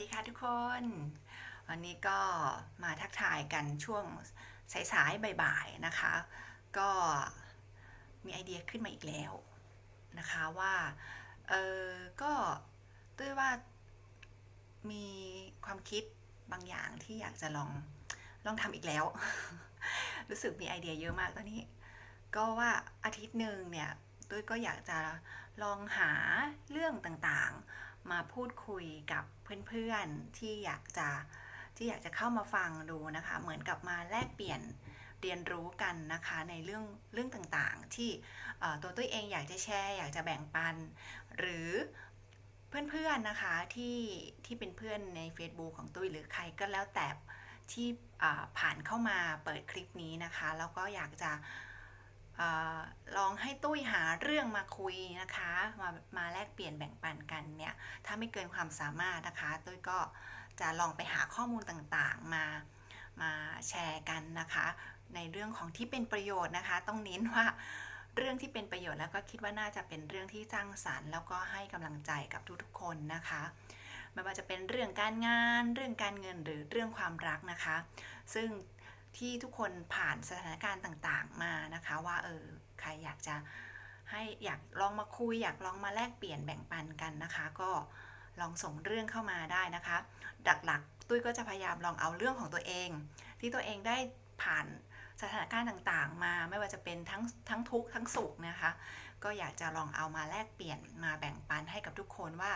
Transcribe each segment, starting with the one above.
ดีค่ะทุกคน วันนี้ก็มาทักทายกันช่วงสายๆบ่ายๆนะคะ ก็มีไอเดียขึ้นมาอีกแล้วนะคะว่าเออก็ด้วยว่ามีความคิดบางอย่างที่อยากจะลองลองทำอีกแล้ว รู้สึกมีไอเดียเยอะมากตอนนี้ ก็ว่าอาทิตย์หนึ่งเนี่ยตุ้ยก็อยากจะลองหาเรื่องต่างๆ มาพูดคุยกับเพื่อนๆที่อยากจะที่อยากจะเข้ามาฟังดูนะคะ เหมือนกับมาแลกเปลี่ยนเรียนรู้กันนะคะในเรื่องเรื่องต่างๆ ที่ตัวตุ้ยเองอยากจะแชร์ อยากจะแบ่งปัน หรือเพื่อนๆนะคะที่ที่เป็นเพื่อนใน Facebook ของตุ้ยหรือใครก็แล้วแต่ที่ผ่านเข้ามาเปิดคลิปนี้นะคะ แล้วก็อยากจะ อลองให้ตุ้ยหาเรื่องมาคุยนะคะ มามาแลกเปลี่ยนแบ่งปันกันเนี่ย ถ้าไม่เกินความสามารถนะคะ ตุ้ยก็จะลองไปหาข้อมูลต่างๆ มามาแชร์กันนะคะ ในเรื่องของที่เป็นประโยชน์นะคะ ต้องเน้นว่าเรื่องที่เป็นประโยชน์แล้วก็คิดว่าน่าจะเป็นเรื่องที่สร้างสรรค์แล้วก็ให้กำลังใจกับทุกๆคนนะคะ ไม่ว่าจะเป็นเรื่องการงาน เรื่องการเงินหรือเรื่องความรักนะคะ ซึ่ง ที่ทุกคนผ่านสถานการณ์ต่างๆมานะคะ ว่าเออใครอยากจะให้อยากลองมาคุย อยากลองมาแลกเปลี่ยนแบ่งปันกันนะคะ ก็ลองส่งเรื่องเข้ามาได้นะคะหลักๆ ตุ้ยก็จะพยายามลองเอาเรื่องของตัวเอง ที่ตัวเองได้ผ่านสถานการณ์ต่างๆ มาไม่ว่าจะเป็นทั้งทั้งทุกข์ทั้งสุขนะคะ ก็อยากจะลองเอามาแลกเปลี่ยนมาแบ่งปันให้กับทุกคนว่า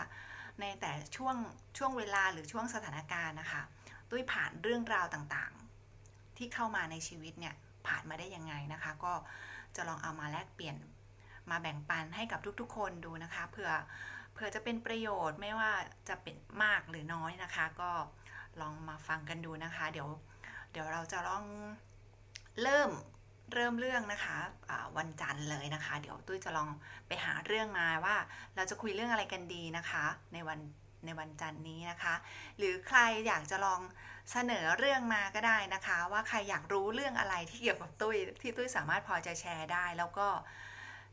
ในแต่ช่วงช่วงเวลาหรือช่วงสถานการณ์นะคะ ตุ้ยผ่านเรื่องราวต่างๆ ที่เข้ามาในชีวิตเนี่ยผ่านมาได้ยังไงนะคะ ก็จะลองเอามาแลกเปลี่ยนมาแบ่งปันให้กับทุกๆ คนดูนะคะเผื่อเผื่อจะเป็นประโยชน์ไม่ว่าจะเป็นมากหรือน้อยนะคะ ก็ลองมาฟังกันดูนะคะ เดี๋ยวเดี๋ยวเราจะลองเริ่มเริ่มเรื่องนะคะะวันจันทร์เลยนะคะ เดี๋ยวตุ้ยจะลองไปหาเรื่องมาว่าเราจะคุยเรื่องอะไรกันดีนะคะ ในวัน ในวันจันทร์นี้นะคะ หรือใครอยากจะลองเสนอเรื่องมาก็ได้นะคะ ว่าใครอยากรู้เรื่องอะไรที่เกี่ยวกับตุ้ยที่ตุ้ยสามารถพอจะแชร์ได้แล้วก็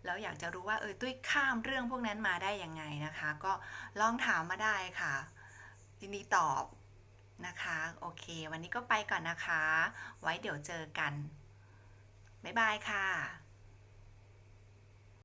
แล้วอยากจะรู้ว่าเออตุ้ยข้ามเรื่องพวกนั้นมาได้ยังไงนะคะ ก็ลองถามมาได้ค่ะยินดีตอบนะคะ โอเค วันนี้ก็ไปก่อนนะคะ ไว้เดี๋ยวเจอกัน บ๊ายบายค่ะ